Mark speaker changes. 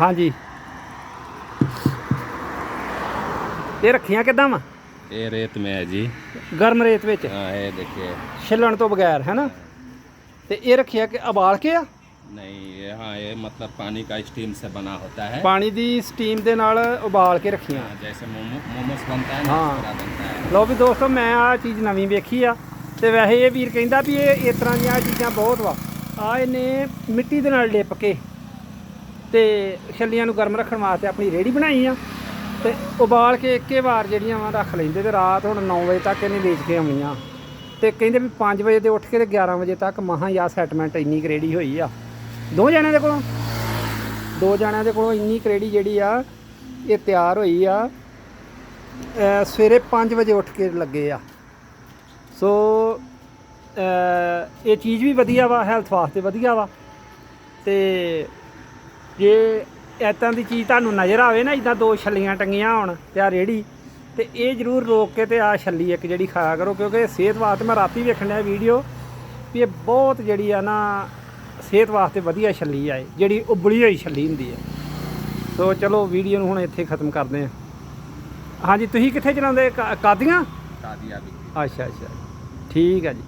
Speaker 1: ਹਾਂਜੀ ਇਹ ਰੱਖੀਆਂ ਕਿੱਦਾਂ ਵਾ
Speaker 2: ये रेत में है जी
Speaker 1: ਗਰਮ ਰੇਤ ਵਿੱਚ
Speaker 2: हाँ ये देखिए
Speaker 1: ਛਿੱਲਣ ਤੋਂ ਬਗੈਰ ਹੈ ਨਾ ਤੇ ਇਹ ਰੱਖਿਆ ਕਿ ਉਬਾਲ ਕੇ ਆ
Speaker 2: नहीं ये हाँ ये मतलब पानी का स्टीम से बना होता है
Speaker 1: ਪਾਣੀ ਦੀ ਸਟੀਮ ਦੇ ਨਾਲ ਉਬਾਲ ਕੇ ਰੱਖੀਆਂ
Speaker 2: हाँ, जैसे मोमो मोमोस बनता है ना
Speaker 1: हाँ।
Speaker 2: इस तरह बनता है
Speaker 1: ਲਓ ਵੀ ਦੋਸਤੋ ਮੈਂ ਆ ਚੀਜ਼ ਨਵੀਂ ਵੇਖੀ ਆ ਤੇ ਵੈਸੇ ਇਹ ਵੀਰ ਕਹਿੰਦਾ ਵੀ ਇਹ ਇਸ ਤਰ੍ਹਾਂ ਦੀਆਂ ਚੀਜ਼ਾਂ ਬਹੁਤ ਵਾ ਆ ਇਹਨੇ ਮਿੱਟੀ ਦੇ ਨਾਲ ਲਿਪ ਕੇ ਤੇ ਛੱਲੀਆਂ ਨੂੰ ਗਰਮ ਰੱਖਣ ਵਾਸਤੇ ਆਪਣੀ ਰੇੜੀ ਬਣਾਈ ਆ ਤੇ ਉਬਾਲ ਕੇ ਇੱਕੇ ਵਾਰ ਜਿਹੜੀਆਂ ਵਾ ਰੱਖ ਲੈਂਦੇ ਤੇ ਰਾਤ ਹੁਣ 9 ਵਜੇ ਤੱਕ ਇਹਨੇ ਵੇਚ ਕੇ ਆਉਣੀਆਂ। ਤੇ ਕਹਿੰਦੇ ਵੀ 5 ਵਜੇ ਦੇ ਉੱਠ ਕੇ ਤੇ 11 ਵਜੇ ਤੱਕ ਮਹਾਂ ਯਾ ਸੈਟਲਮੈਂਟ ਇੰਨੀ ਕੁ ਰੇੜੀ ਹੋਈ ਆ। ਦੋ ਜਣਿਆਂ ਦੇ ਕੋਲੋਂ? ਦੋ ਜਣਿਆਂ ਦੇ ਕੋਲੋਂ ਇੰਨੀ ਕਰੇੜੀ ਜਿਹੜੀ ਆ, ਇਹ ਤਿਆਰ ਹੋਈ ਆ। ਸਵੇਰੇ 5 ਵਜੇ ਉੱਠ ਕੇ ਲੱਗੇ ਆ। ਸੋ ਇਹ ਚੀਜ਼ ਵੀ ਵਧੀਆ ਵਾ ਹੈਲਥ ਵਾਸਤੇ ਵਧੀਆ ਵਾ। ਤੇ ਜੇ ਇਤਾਂ ਦੀ ਚੀਜ਼ ਤੁਹਾਨੂੰ ਨਜ਼ਰ ਆਵੇ ਨਾ ਇਦਾਂ ਦੋ ਛੱਲੀਆਂ ਟੰਗੀਆਂ ਹੋਣ ਤੇ ਆ ਰੇੜੀ ਤੇ ਇਹ ਜ਼ਰੂਰ ਰੋਕ ਕੇ ਤੇ ਆ ਛੱਲੀ ਇੱਕ ਜਿਹੜੀ ਖਾਇਆ ਕਰੋ ਕਿਉਂਕਿ ਸਿਹਤ ਵਾਸਤੇ ਮੈਂ ਰਾਤੀ ਵੇਖਣ ਡਿਆ ਵੀਡੀਓ ਵੀ ਇਹ ਬਹੁਤ ਜਿਹੜੀ ਆ ਨਾ ਸਿਹਤ ਵਾਸਤੇ ਵਧੀਆ ਛੱਲੀ ਆਏ ਜਿਹੜੀ ਉਬਲੀ ਹੋਈ ਛੱਲੀ ਹੁੰਦੀ ਹੈ ਸੋ ਚਲੋ ਵੀਡੀਓ ਨੂੰ ਹੁਣ ਇੱਥੇ ਖਤਮ ਕਰਦੇ ਹਾਂ। ਹਾਂਜੀ ਤੁਸੀਂ ਕਿੱਥੇ ਚਲਾਉਂਦੇ? ਕਾਦੀਆਂ?
Speaker 2: ਕਾਦੀਆਂ
Speaker 1: ਅੱਛਾ ਅੱਛਾ। ਠੀਕ ਆ ਜੀ।